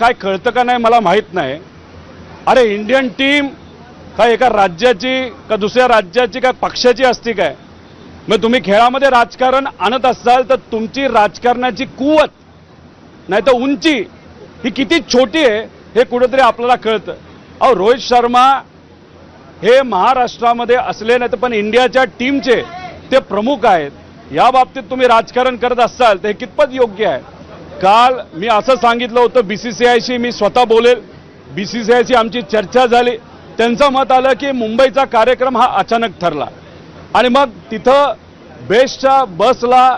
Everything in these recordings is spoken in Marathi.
काय कळतं का नाही मला माहीत नाही. अरे इंडियन टीम काय एका राज्याची का दुसऱ्या राज्याची काय पक्षाची असती काय? मग तुम्ही खेळामध्ये राजकारण आणत असाल तर तुमची राजकारणाची कुवत नाही तर उंची ही किती छोटी आहे हे कुठेतरी आपल्याला कळतं. अहो रोहित शर्मा हे महाराष्ट्रामध्ये असले नाही तर पण इंडियाच्या टीमचे ते प्रमुख आहेत. या बाबतीत तुम्ही राजकारण करत असाल तर हे कितपत योग्य आहे? काल मी असं सांगितलं होतं बी सी सी आयशी मी स्वतः बोलेल. बी सी सी आयशी आमची चर्चा झाली. त्यांचं मत आलं की मुंबईचा कार्यक्रम हा अचानक ठरला. आणि मग तिथं बेस्टच्या बसला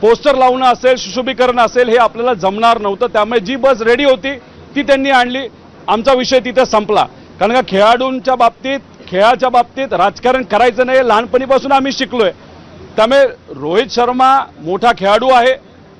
पोस्टर लावणं असेल सुशोभीकरण असेल हे आपल्याला जमणार नव्हतं. त्यामुळे जी बस रेडी होती ती त्यांनी आणली. आमचा विषय तिथं संपला. कारण का खेळाडूंच्या बाबतीत खेळाच्या बाबतीत राजकारण करायचं नाही लहानपणीपासून आम्ही शिकलोय. त्यामुळे रोहित शर्मा मोठा खेळाडू आहे.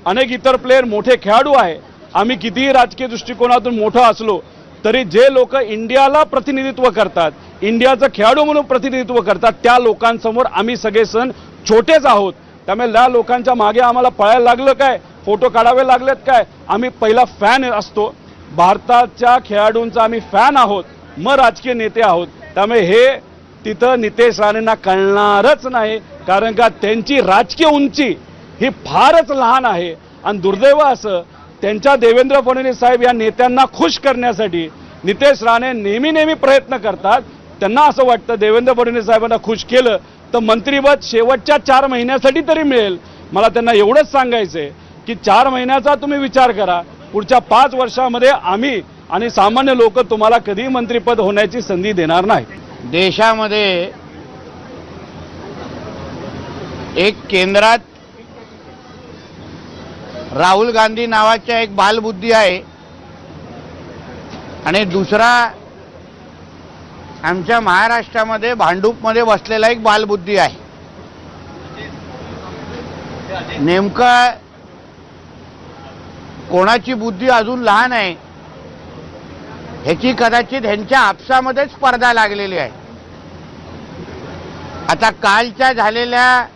अनेक इतर प्लेयर मोठे खेळाडू आहे. आम्ही कितीही राजकीय दृष्टिकोनातून मोठं असलो तरी जे लोक इंडियाला प्रतिनिधित्व करतात इंडियाचं खेळाडू म्हणून प्रतिनिधित्व करतात त्या लोकांसमोर आम्ही सगळे सण छोटेच आहोत. त्यामुळे त्या लोकांच्या मागे आम्हाला पळायला लागलं काय? फोटो काढावे लागलेत काय? आम्ही पहिला फॅन असतो. भारताच्या खेळाडूंचा आम्ही फॅन आहोत. मग राजकीय नेते आहोत. त्यामुळे हे तिथं नितेश राणेंना कळणारच नाही. कारण का त्यांची राजकीय उंची ही फारच लहान आहे. आणि दुर्दैव असं त्यांच्या देवेंद्र फडणवीस साहेब या नेत्यांना खुश करण्यासाठी नितेश राणे नेहमी नेहमी प्रयत्न करतात. त्यांना असं वाटतं देवेंद्र फडणवीस साहेबांना खुश केलं तर मंत्रीपद शेवटच्या चार महिन्यासाठी तरी मिळेल. मला त्यांना एवढंच सांगायचं आहे की चार महिन्याचा तुम्ही विचार करा. पुढच्या पाच वर्षामध्ये आम्ही आणि सामान्य लोक तुम्हाला कधीही मंत्रीपद होण्याची संधी देणार नाही. देशामध्ये एक केंद्रात राहुल गांधी नावाच्या एक बालबुद्धी आहे. आणि दुसरा आमच्या महाराष्ट्रामध्ये भांडूपमध्ये बसलेला एक बालबुद्धी आहे. नेमकं कोणाची बुद्धी अजून लहान आहे ह्याची कदाचित ह्यांच्या आपसामध्ये स्पर्धा लागलेली आहे. आता कालच्या झालेल्या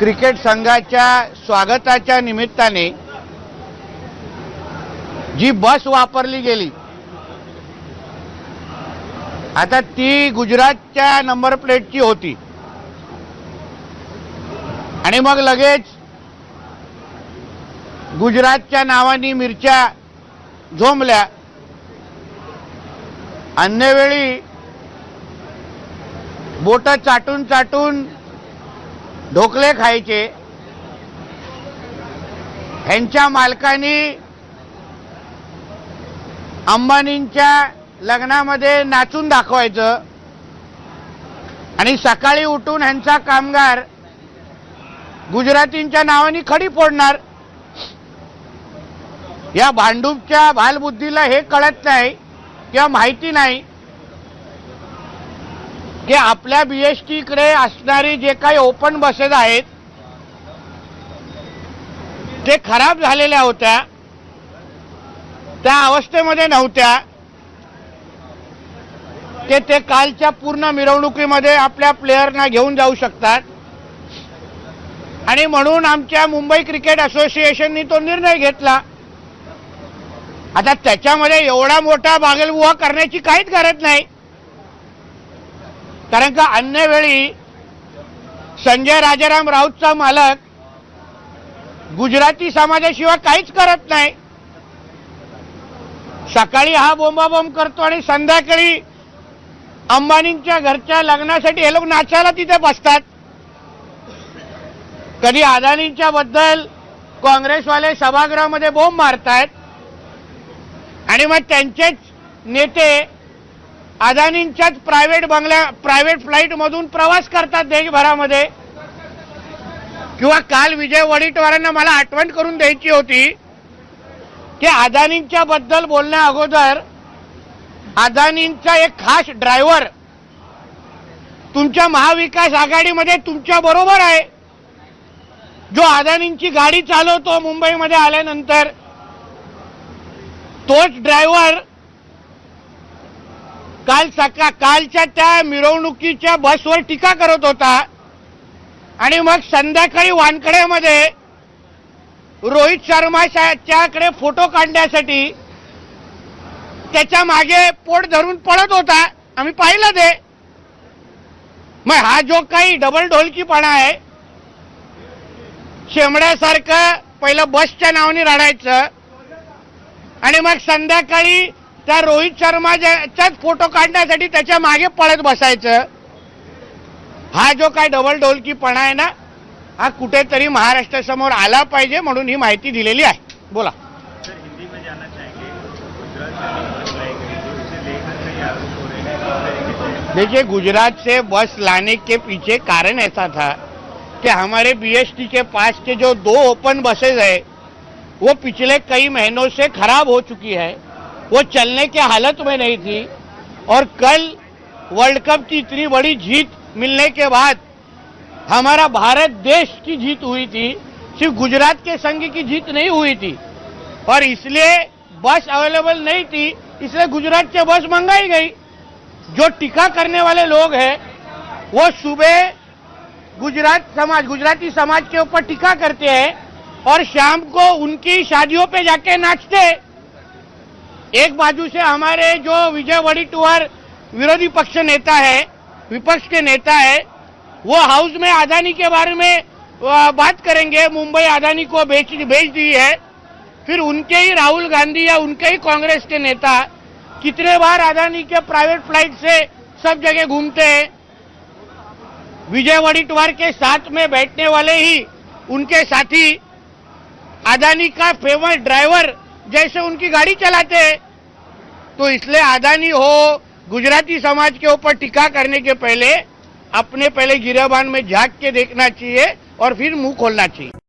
क्रिकेट संघाच्या स्वागताच्या निमित्ताने जी बस वापरली गेली आता ती गुजरातच्या नंबर प्लेटची होती. आणि मग लगेच गुजरातच्या नावाने मिरच्या झोंबल्या. अन्यवेळी बोट चाटून चाटून ढोकले खायचे. ह्यांच्या मालकानी अंबानींच्या लग्नामध्ये नाचून दाखवायचं. आणि सकाळी उठून ह्यांचा कामगार गुजरातींच्या नावाने खडी फोडणार. या भांडूपच्या बालबुद्धीला हे कळत नाही किंवा माहिती नाही. की आपल्या बीएसटी कडे असणारी जे काही ओपन बसेस आहेत ते खराब झालेल्या होत्या. त्या अवस्थेमध्ये नव्हत्या. ते ते कालच्या पूर्ण मिरवणुकीमध्ये आपल्या प्लेयरना घेऊन जाऊ शकतात. आणि म्हणून आमच्या मुंबई क्रिकेट असोसिएशननी तो निर्णय घेतला. आता त्याच्यामध्ये एवढा मोठा बागेलबुवा करण्याची काहीच गरज नाही. कारण का अन्य वेळी संजय राजाराम राऊतचा मालक गुजराती समाजाशिवाय काहीच करत नाही. सकाळी हा बोंबाबोंब करतो आणि संध्याकाळी अंबानींच्या घरच्या लग्नासाठी हे लोक नाचायला तिथे बसतात. कधी अदानींच्या बद्दल काँग्रेसवाले सभागृहामध्ये बोंब मारतायत. आणि मग त्यांचेच नेते अदानींच्याच प्रायव्हेट बंगल्या प्रायव्हेट फ्लाईटमधून प्रवास करतात देशभरामध्ये. किंवा काल विजय वडेट्टीवारांना मला आठवण करून द्यायची होती की अदानींच्या बद्दल बोलण्या अगोदर अदानींचा एक खास ड्रायव्हर तुमच्या महाविकास आघाडीमध्ये तुमच्या बरोबर आहे. जो अदानींची गाडी चालवतो मुंबईमध्ये आल्यानंतर तोच ड्रायव्हर काल सका कालच्या त्या मिरवणुकीच्या बसवर टीका करत होता. आणि मग संध्याकाळी वानकड्यामध्ये रोहित शर्माच्याकडे फोटो काढण्यासाठी त्याच्यामागे पोट धरून पळत होता. आम्ही पाहिलं ते. मग हा जो काही डबल ढोलकीपणा आहे शेमड्यासारखं पहिलं बसच्या नावाने रडायचं. आणि मग संध्याकाळी त्या रोहित शर्माच्याच फोटो काढण्यासाठी त्याच्यामागे पळत बसायचं. हा जो काय डबल ढोलकीपणा आहे ना हा कुठेतरी महाराष्ट्रासमोर आला पाहिजे म्हणून ही माहिती दिलेली आहे. बोला. गुजरात से देखिए गुजरात से बस लाने के पीछे कारण ऐसा था कि हमारे बीएसटी के पास के जो दो ओपन बसेज है वो पिछले कई महीनों से खराब हो चुकी है। वो चलने के हालत में नहीं थी। और कल वर्ल्ड कप की इतनी बड़ी जीत मिलने के बाद हमारा भारत देश की जीत हुई थी। सिर्फ़ गुजरात के संघ की जीत नहीं हुई थी। और इसलिए बस अवेलेबल नहीं थी। इसलिए गुजरात से बस मंगाई गई। जो टीका करने वाले लोग हैं, वो सुबह गुजरात समाज, गुजराती समाज के ऊपर टीका करते हैं और शाम को उनकी शादियों पे जाके नाचते एक बाजू से हमारे जो विजय वड़ीटुअर विरोधी पक्ष नेता है, विपक्ष के नेता है, वो हाउस में अदानी के बारे में बात करेंगे। मुंबई अदानी को बेच बेच दी है। फिर उनके ही राहुल गांधी या उनके ही कांग्रेस के नेता कितने बार अदानी के प्राइवेट फ़्लाइट से सब जगह घूमते हैं। विजय वड़ीटवार के साथ में बैठने वाले ही उनके साथी अदानी का फ़ेमस ड्राइवर जैसे उनकी गाड़ी चलाते हैं। तो इसलिए आदानी हो, गुजराती समाज के ऊपर टीका करने के पहले अपने पहले गिराबान में झाँक के देखना चाहिए और फिर मुँह खोलना चाहिए।